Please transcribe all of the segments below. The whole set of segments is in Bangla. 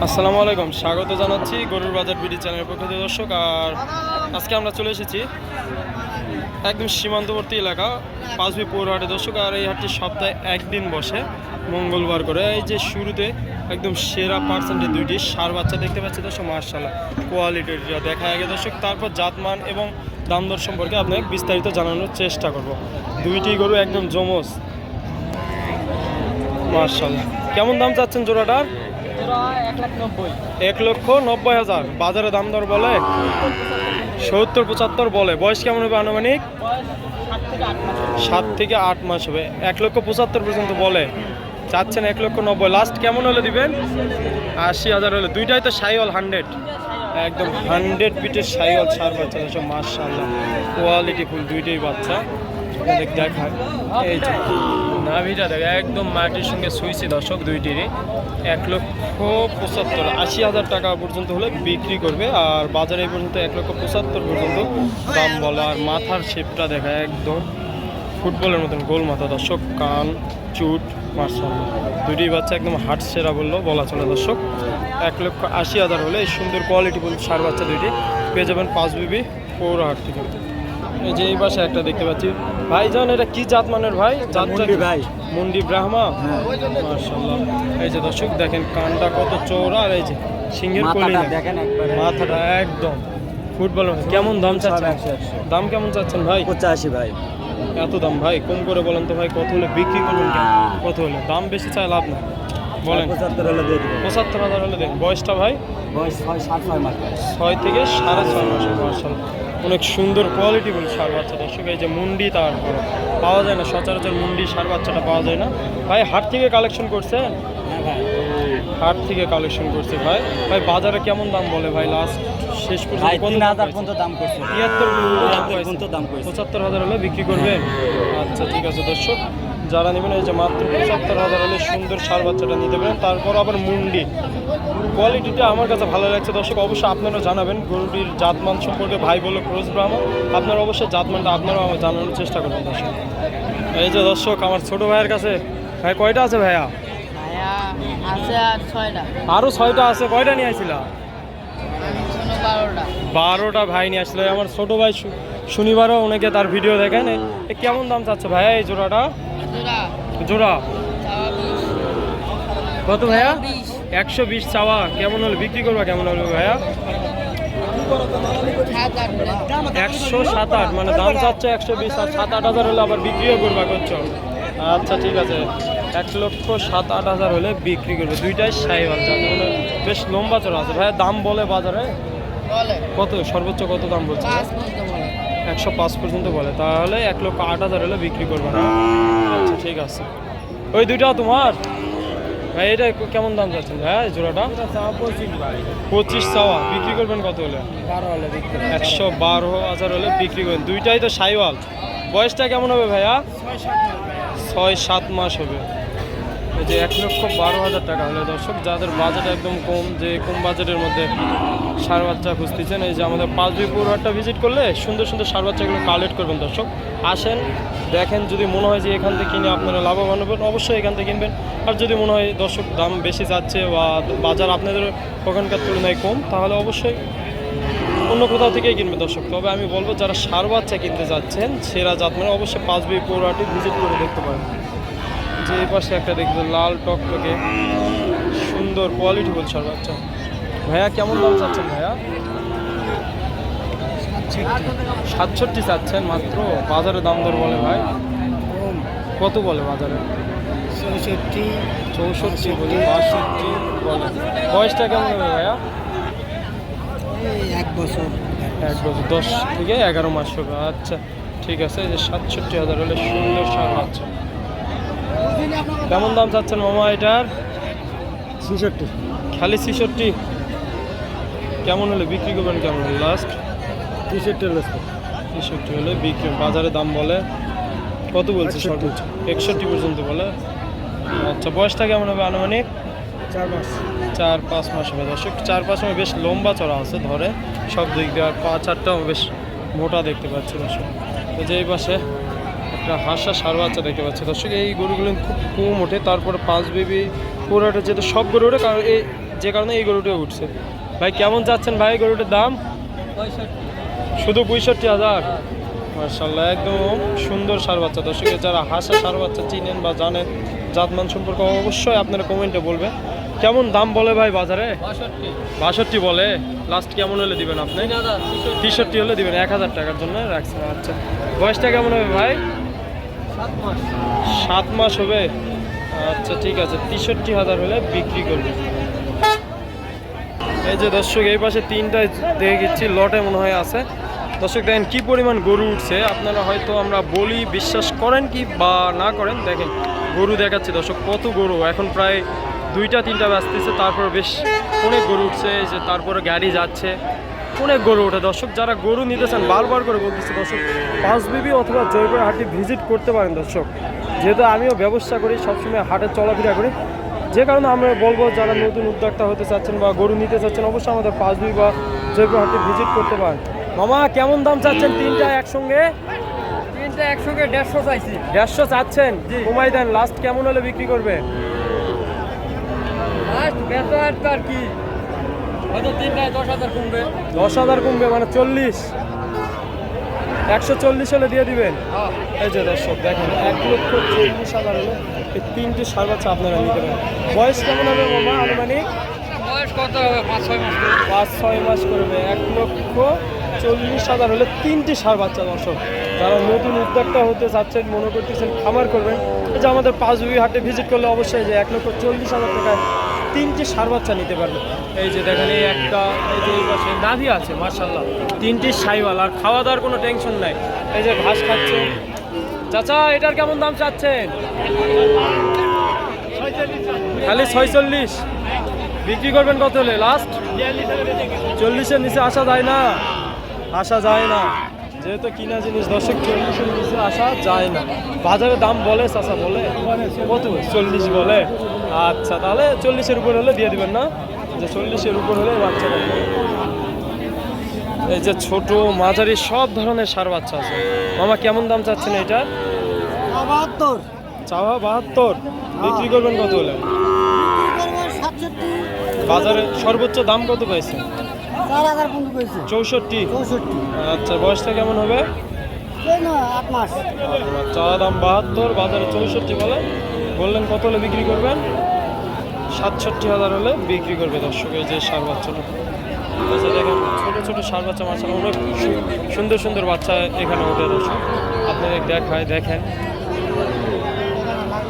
আসসালামু আলাইকুম, স্বাগত জানাচ্ছি গরুর বাজার বিডি চ্যানেলের পক্ষ থেকে দর্শক। আর আজকে আমরা চলে এসেছি একদম সীমান্তবর্তী এলাকা, পাঁচবি পৌরহাটে। দর্শক, আর এই হাটটি সপ্তাহে একদিন বসে, মঙ্গলবার করে। এই যে শুরুতে একদম সেরা পার্সেন্টের দুইটি সার বাচ্চা দেখতে পাচ্ছি দর্শক মার্শাল্লাহ কোয়ালিটির দেখা আগে। দর্শক, তারপর জাতমান এবং দাম দর সম্পর্কে আপনাকে বিস্তারিত জানানোর চেষ্টা করব। দুইটি গরু একদম জমস মার্শাল্লাহ কেমন দাম চাচ্ছেন জোড়াটার? এক লক্ষ নব্বই হাজার। বাজারে দাম দর বলে? সত্তর, পঁচাত্তর বলে। বয়স কেমন হবে আনুমানিক? সাত থেকে আট মাস হবে। এক লক্ষ পঁচাত্তর পর্যন্ত বলে। চাচ্ছেন এক লক্ষ নব্বই। লাস্ট কেমন হলে দিবেন? আশি হাজার হলে। দুইটাই তো সাইওয়াল হান্ড্রেড একদম হান্ড্রেড পিটের সাইওয়াল সার বাচ্চা সব মাস মাশাআল্লাহ। কোয়ালিটি ফুল দুইটাই বাচ্চা। দেখায়। এই নাভিটা দেখ একদম মাটির সঙ্গে সুইছি দর্শক দুইটিরই। এক লক্ষ পঁচাত্তর, আশি হাজার টাকা পর্যন্ত হলে বিক্রি করবে, আর বাজারে পর্যন্ত এক লক্ষ পঁচাত্তর পর্যন্ত দাম বলে, আর মাথার শেপটা দেখা একদম ফুটবলের মতন গোল মাথা দর্শক, কান, চুট, মার্শাল। দুটি বাচ্চা একদম হাট সেরা বলল, বলা চলে দর্শক? এক লক্ষ আশি হাজার হলে সুন্দর কোয়ালিটি বল সার বাচ্চা দুইটি। পেয়ে যাবেন পাঁচ বিবি পৌরহাট থেকে। এই যে এই পাশে একটা দেখতে পাচ্ছি। ভাইজান এটা কি জাত মানের ভাই? জাতটা মুন্ডি ভাই। মুন্ডি ব্রাহ্মা? হ্যাঁ। মার্শাল্লাহ এই যে দর্শক দেখেন কানটা কত চৌড়া আর এই যে সিংহের কলি দেখেন একবারে। মাথাটা একদম ফুটবল কেমন দাম চাচ্ছেন। দাম কেমন চাচ্ছেন ভাই? পঁচাশি ভাই। এত দাম ভাই? কম করে বলেন তো ভাই কত হলে বিক্রি করবেন কত হলে? দাম বেশি চাই লাভ না বলেন। পঁচাত্তর হলে দেবো পঁচাত্তর হাজার হলে দেন। বয়সটা ভাই? বয়স ছয় সাত ছয় মাস। ছয় থেকে সাড়ে ছয় মাসের মার্শাল অনেক সুন্দর কোয়ালিটি বলে সার বাচ্চা দর্শক এই যে মুন্ডি তার পাওয়া যায় না সচরাচর মুন্ডি সার বাচ্চাটা পাওয়া যায় না। ভাই হাট থেকে কালেকশন করছেন হ্যাঁ হাট থেকে কালেকশন করছে ভাই। ভাই বাজারে কেমন দাম বলে ভাই? লাস্ট শেষ পর্যন্ত তিন দাম হাজার পর্যন্ত দাম করছে। তিয়াত্তর তিয়াত্তর পর্যন্ত দাম করছে। পঁচাত্তর হাজার হলে বিক্রি করবে। আচ্ছা ঠিক আছে দর্শক। যারা নেবেন এই যে মাত্র পঁচাত্তর হাজার হলে সুন্দর সার বাচ্চাটা নিতে পারেন। তারপর আবার মুন্ডি। কোয়ালিটিটা আমার কাছে ভালো লাগছে। দর্শক অবশ্যই আপনারা জানাবেন গরুটির জাতমান সম্পর্কে ভাই বলে ক্রোজ ব্রাহ্মণ। আপনারা অবশ্যই জাতমানটা আপনারাও আমার জানানোর চেষ্টা করবেন দর্শক। এই যে দর্শক আমার ছোট ভাইয়ের কাছে ভাই কয়টা আছে ভাইয়া? আছে ছয়টা। আছে কয়টা নিয়ে আসছিলা বারোটা। ভাই নিয়ে আসলে। আমার ছোট ভাই শনিবারও অনেকে তার ভিডিও দেখেন। কেমন দাম চাচ্ছে ভাইয়া এই জোড়াটা? জোড়া। কত ভাইয়া? একশো বিশ। চাওয়া। কেমন হলে? বিক্রি করবা কেমন হলে ভাইয়া? একশো সাত আট মানে দাম চাচ্ছে একশো বিশ আর সাত আট হাজার হলে আবার বিক্রিও করবা করছ? আচ্ছা ঠিক আছে। এক লক্ষ সাত আট হাজার হলে বিক্রি করবে। দুইটাই সাই বাচ্চা মানে বেশ লম্বা চড়া আছে। ভাইয়া দাম বলে বাজারে? কত? সর্বোচ্চ কত দাম বলছে? একশো পাঁচ পর্যন্ত বলে। তাহলে এক লক্ষ আট হাজার হলে বিক্রি করবে না। আচ্ছা ঠিক আছে। ওই দুইটা তোমার? ভাই এটা কেমন দাম ভাই এই জোড়াটা? পঁচিশ চাওয়া। বিক্রি করবেন কত হলে? একশো বারো হাজার হলে বিক্রি করবেন। দুইটাই তো সাইওয়াল। বয়সটা কেমন হবে ভাইয়া? ছয় সাত মাস হবে। এই যে এক লক্ষ বারো হাজার টাকা হলে। দর্শক, যাদের বাজেট একদম কম, যে কম বাজেটের মধ্যে সার বাচ্চা খুঁজতেছেন, এই যে আমাদের পাঁচ দুই হাটটা ভিজিট করলে সুন্দর সুন্দর সার বাচ্চাগুলো কালেক্ট করবেন দর্শক। আসেন, দেখেন, যদি মনে হয় যে এখান থেকে কিনে আপনারা লাভবান হবেন, অবশ্যই এখান থেকে কিনবেন। আর যদি মনে হয় দর্শক দাম বেশি যাচ্ছে বা বাজার আপনাদের ওখানকার তুলনায় কম, তাহলে অবশ্যই অন্য কোথাও থেকেই কিনবে দর্শক। তবে আমি বলব, যারা সার বাচ্চা কিনতে যাচ্ছেন, সেরা জাত মানে অবশ্যই পাঁচ বই ভিজিট করে দেখতে পারেন। যে এই পাশে একটা দেখবে লাল টকটকে সুন্দর কোয়ালিটি বল সার বাচ্চা। ভাইয়া কেমন দাম চাচ্ছেন ভাইয়া? সাতষট্টি। চাচ্ছেন মাত্র? বাজারে দাম দর বলে ভাই? কত বলে বাজারে? চৌষট্টি। চৌষট্টি বলে বাষট্টি বলে। বয়সটা কেমন হবে ভাইয়া? এক বছর। এক বছর দশ থেকে এগারো মাস হবে। আচ্ছা ঠিক আছে যে সাতষট্টি হাজার হলে সুন্দর সার আচ্ছা কেমন দাম চাচ্ছেন মামা এটার? ছেষট্টি। খালি ছিষট্টি? কেমন হলে? বিক্রি করবেন কেমন হলে? লাস্ট তেষট্টি হলে ছেষট্টি হলে বিক্রি। বাজারে দাম বলে। কত বলছে একষট্টি। সর্বোচ্চ একষট্টি পর্যন্ত বলে। আচ্ছা বয়সটা কেমন হবে আনুমানিক? চার মাস। চার পাঁচ মাস হবে। দর্শক চার পাঁচ মাস বেশ লম্বা চড়া আছে ধরে। সব দিক দিয়ে আর পা চারটাও বেশ মোটা দেখতে পাচ্ছি দর্শক। যে এই পাশে একটা হাসা সার বাচ্চা দেখতে পাচ্ছি। দর্শক এই গরুগুলো খুব কম ওঠে তারপরে পাঁচ বেবি পুরোটা যেহেতু সব গরু ওঠে কারণ এই যে কারণে এই গরুটা উঠছে। ভাই কেমন যাচ্ছেন ভাই গরুটার দাম? শুধু পঁয়ষট্টি হাজার। মার্শাল্লাহ একদম সুন্দর সার বাচ্চা। দর্শকের যারা হাসা সার বাচ্চা চিনেন বা জানেন জাতমান সম্পর্কে অবশ্যই আপনারা কমেন্টে বলবেন। কেমন দাম বলে ভাই বাজারে? বাষট্টি। বলে? লাস্ট কেমন হলে দিবেন আপনি? তেষট্টি হলে দিবেন এক হাজার টাকার জন্য রাখছেন আচ্ছা। বয়সটা কেমন হবে ভাই? সাত মাস হবে? আচ্ছা ঠিক আছে। তেষট্টি হাজার হলে বিক্রি করবে। এই যে দর্শক, এই পাশে তিনটায় দেখে গেছি, লটে মনে হয় আছে। দর্শক, দেখেন কি পরিমাণ গরু উঠছে। আপনারা হয়তো আমরা বলি, বিশ্বাস করেন কি বা না করেন, দেখেন, গরু দেখাচ্ছে দর্শক, কত গরু। এখন প্রায় দুইটা, তিনটা বাজতেছে, তারপর বেশ অনেক গরু উঠছে যে তারপরে গাড়ি যাচ্ছে। অনেক গরু ওঠে? দর্শক যারা গরু নিতে চান বারবার করে বলতেছে দর্শক পাঁচ বিবি অথবা জয়পুর হাটটি ভিজিট করতে পারেন দর্শক। যেহেতু আমিও ব্যবসা করি সবসময় হাটে চলাফেরা করি। যে কারণে আমরা বলব যারা নতুন উদ্যোক্তা হতে চাচ্ছেন বা গরু নিতে চাচ্ছেন অবশ্যই আমাদের পাঁচ দুই বা জৈব হাটে ভিজিট করতে পারেন। মামা কেমন দাম চাচ্ছেন তিনটা একসঙ্গে? তিনটা একসঙ্গে দেড়শো চাইছি। দেড়শো চাচ্ছেন? কমাই দেন লাস্ট কেমন হলে বিক্রি করবে? লাস্ট বেতন আর কি? দশ হাজার কমবে। মানে চল্লিশ। একশো চল্লিশ হলে দিয়ে দিবেন। এই যে দর্শক দেখেন এক লক্ষ চল্লিশ হাজার হলে এই তিনটে সার বাচ্চা আপনারা নিতে পারেন। বয়স কেমন হবে মামা আনুমানিক? বয়স পাঁচ ছয় মাস করবে। এক লক্ষ চল্লিশ হাজার হলে তিনটি সার বাচ্চা দর্শক। যারা নতুন উদ্যোক্তা হতে চাচ্ছেন মনে করতেছেন খামার করবেন যে আমাদের পাঁচ বিবি হাটে ভিজিট করলে অবশ্যই যে এক লক্ষ চল্লিশ হাজার টাকায় তিনটি সার বাচ্চা নিতে পারবে। এই যে দেখেন, এই একটা, এই যে এই পাশে নাভি আছে মার্শাল্লাহ তিনটি সাইওয়াল, আর খাওয়া দাওয়ার কোনো টেনশন নাই। এই যে ঘাস খাচ্ছে। চাচা, এটার কেমন দাম চাচ্ছেন? খালি ছয়চল্লিশ। বিক্রি করবেন কত হলে? লাস্ট চল্লিশের নিচে আসা যায় না। আসা যায় না। যেহেতু কিনা জিনিস দর্শক চল্লিশের নিচে আসা যায় না। বাজারে দাম বলে চাষা বলে? কত? চল্লিশ বলে। আচ্ছা তাহলে চল্লিশের উপর হলে দিয়ে দিবেন না? যে চল্লিশের উপর হলে বাচ্চা এই যে ছোট মাঝারি সব ধরনের সার বাচ্চা আছে। মামা কেমন দাম চাচ্ছেন এটা বাহাত্তর। চাওয়া বাহাত্তর। বিক্রি করবেন কত হলে? বাজারে সর্বোচ্চ দাম কত পাইছে চার হাজার পেয়েছে চৌষট্টি? চৌষট্টি। আচ্ছা বয়সটা কেমন হবে? আট মাস। চা দাম বাহাত্তর বাজারে চৌষট্টি বলে। বললেন কত হলে বিক্রি করবেন? সাতষট্টি হাজার হলে বিক্রি করবে দর্শক এই যে সার বাচ্চাটা আচ্ছা দেখেন ছোটো ছোটো সার বাচ্চা মার্শাল অনেক সুন্দর সুন্দর বাচ্চা এখানে ওঠে দর্শক। আপনাদের দেখায় দেখেন।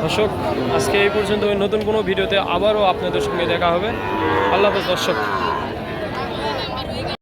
দর্শক আজকে এই পর্যন্ত নতুন কোনো ভিডিওতে আবারও আপনাদের সঙ্গে দেখা হবে। আল্লাহ হাফেজ দর্শক।